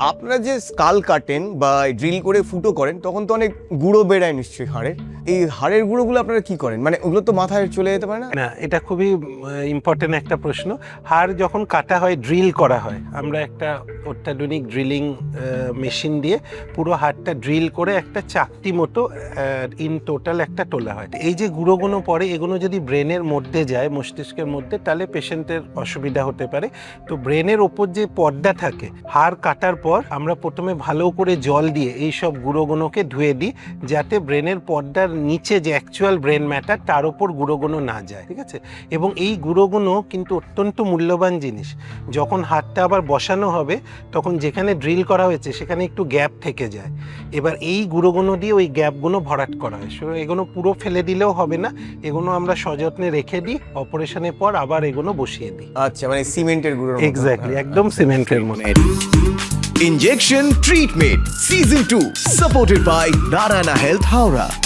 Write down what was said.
আপনারা যে স্কাল কাটেন বা ড্রিল করে ফুটো করেন, তখন তো অনেক গুঁড়ো বেড়ায় নিশ্চয়ই হাড়ের। এই হাড়ের গুঁড়োগুলো আপনারা কি করেন? মানে ওগুলো তো মাথায় চলে যেতে পারে না? না, এটা খুবই ইম্পর্টেন্ট একটা প্রশ্ন। হাড় যখন কাটা হয়, ড্রিল করা হয়, আমরা একটা অত্যাধুনিক ড্রিলিং মেশিন দিয়ে পুরো হাড়টা ড্রিল করে একটা চাকতি মতো ইন টোটাল একটা তোলা হয়। এই যে গুঁড়োগুলো পড়ে এগুলো যদি ব্রেনের মধ্যে যায়, মস্তিষ্কের মধ্যে, তাহলে পেশেন্টের অসুবিধা হতে পারে। তো ব্রেনের ওপর যে পর্দা থাকে, হাড় কাটার পর আমরা প্রথমে ভালো করে জল দিয়ে এই সব গুঁড়োগুলোকে ধুয়ে দিই যাতে ব্রেনের পর্দার নিচে যে অ্যাকচুয়াল ব্রেন ম্যাটার তার ওপর গুঁড়োগুলো না যায় ঠিক আছে? এবং এই গুঁড়োগুলো কিন্তু অত্যন্ত মূল্যবান জিনিস। যখন হাতটা আবার বসানো হবে তখন যেখানে ড্রিল করা হয়েছে সেখানে একটু গ্যাপ থেকে যায়। এবার এই গুঁড়োগুলো দিয়ে ওই গ্যাপগুলো ভরাট করা হয়। সো এগুলো পুরো ফেলে দিলেও হবে না এগুলো আমরা সযত্নে রেখে দিই অপারেশনের পর আবার এগুলো বসিয়ে দিই। আচ্ছা মানে সিমেন্টের গুঁড়ো এক্স্যাক্টলি একদম সিমেন্টের মতো। Injection Treatment Season 2 supported by Narayana Health Howrah